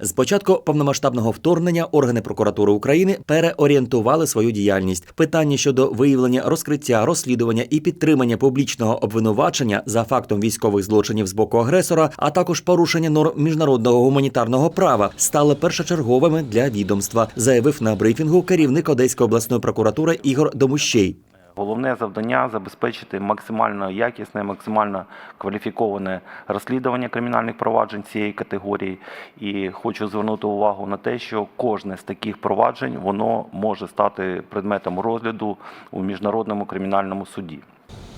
З початку повномасштабного вторгнення органи прокуратури України переорієнтували свою діяльність. Питання щодо виявлення, розкриття, розслідування і підтримання публічного обвинувачення за фактом військових злочинів з боку агресора, а також порушення норм міжнародного гуманітарного права, стали першочерговими для відомства, заявив на брифінгу керівник Одеської обласної прокуратури Ігор Домущей. Головне завдання забезпечити максимально якісне, максимально кваліфіковане розслідування кримінальних проваджень цієї категорії. І хочу звернути увагу на те, що кожне з таких проваджень воно може стати предметом розгляду у міжнародному кримінальному суді.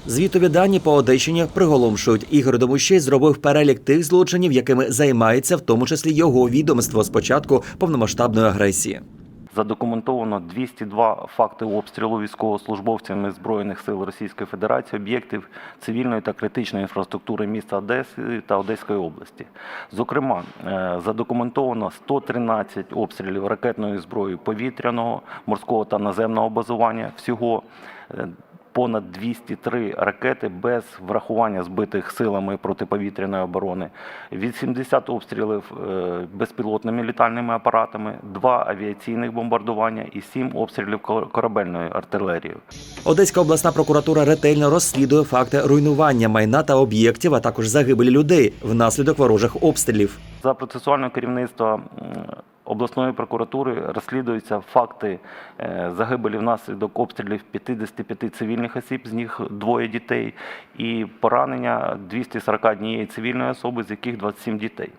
Звітові дані по Одещині приголомшують. Ігор Домущей зробив перелік тих злочинів, якими займається, в тому числі його відомство з початку повномасштабної агресії. Задокументовано 202 факти обстрілу військовослужбовцями Збройних сил Російської Федерації об'єктів цивільної та критичної інфраструктури міста Одеси та Одеської області. Зокрема, е, задокументовано 113 обстрілів ракетної зброї повітряного, морського та наземного базування. Всього е, понад 203 ракети без врахування збитих силами протиповітряної оборони, 80 обстрілів е, безпілотними літальними апаратами, 2 авіаційних бомбардування і 7 обстрілів кор- корабельною артилерією. Одеська обласна прокуратура ретельно розслідує факти руйнування майна та об'єктів, а також загибелі людей внаслідок ворожих обстрілів. За процесуального керівництва м, обласної прокуратури розслідуються факти е, загибелі внаслідок обстрілів 55 цивільних осіб, з них двоє дітей, і поранення 241 цивільної особи, з яких 27 дітей.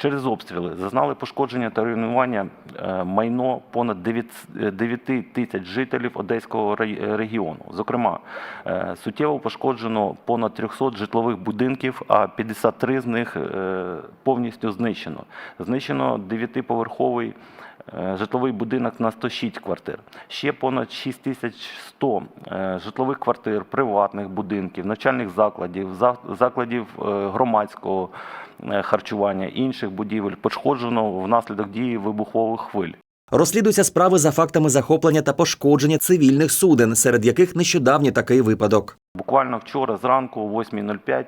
Через обстріли зазнали пошкодження та руйнування е, майно понад 9 9 тисяч жителів Одеського рай- регіону. Зокрема, е, суттєво пошкоджено понад 300 житлових будинків, а 53 з них е, повністю знищено. Знищено 9-поверховий е, житловий будинок на 106 квартир. Ще понад 6100 е, житлових квартир, приватних будинків, навчальних закладів, за- закладів е, громадського е, харчування, інших будівель пошкоджено внаслідок дії вибухових хвиль. Розслідуються справи за фактами захоплення та пошкодження цивільних суден, серед яких нещодавній такий випадок. Буквально вчора зранку, о 8.05,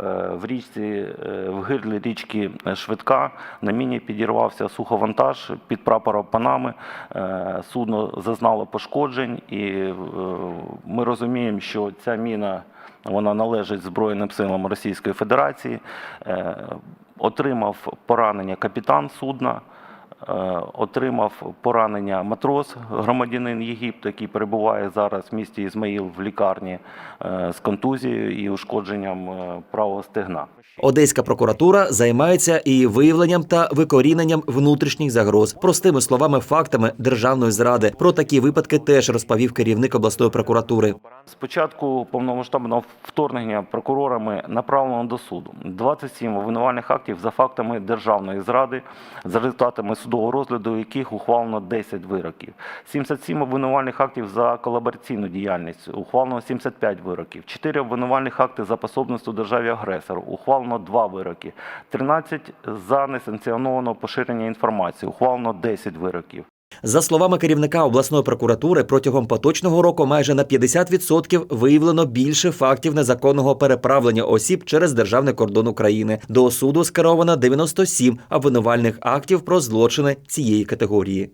е, в річці, е, в гирлі річки Швидка на міні підірвався суховантаж під прапором Панами. Е, Судно зазнало пошкоджень, і е, ми розуміємо, що ця міна вона належить Збройним силам Російської Федерації. Е, Отримав поранення капітан судна. Е, отримав поранення матрос, громадянин Єгипту, який перебуває зараз в місті Ізмаїл в лікарні е, з контузією і ушкодженням е, правого стегна. Одеська прокуратура займається і виявленням та викоріненням внутрішніх загроз. Простими словами, фактами державної зради. Про такі випадки теж розповів керівник обласної прокуратури. З початку повномасштабного вторгнення прокурорами направлено до суду 27 обвинувальних актів за фактами державної зради, за результатами судового розгляду яких ухвалено 10 вироків. 77 обвинувальних актів за колабораційну діяльність, ухвалено 75 вироків. 4 обвинувальних акти за пособництво державі агресору, ухвалено 2 вироки. 13 за несанкціоноване поширення інформації, ухвалено 10 вироків. За словами керівника обласної прокуратури, протягом поточного року майже на 50% виявлено більше фактів незаконного переправлення осіб через державний кордон України. До суду скеровано 97 обвинувальних актів про злочини цієї категорії.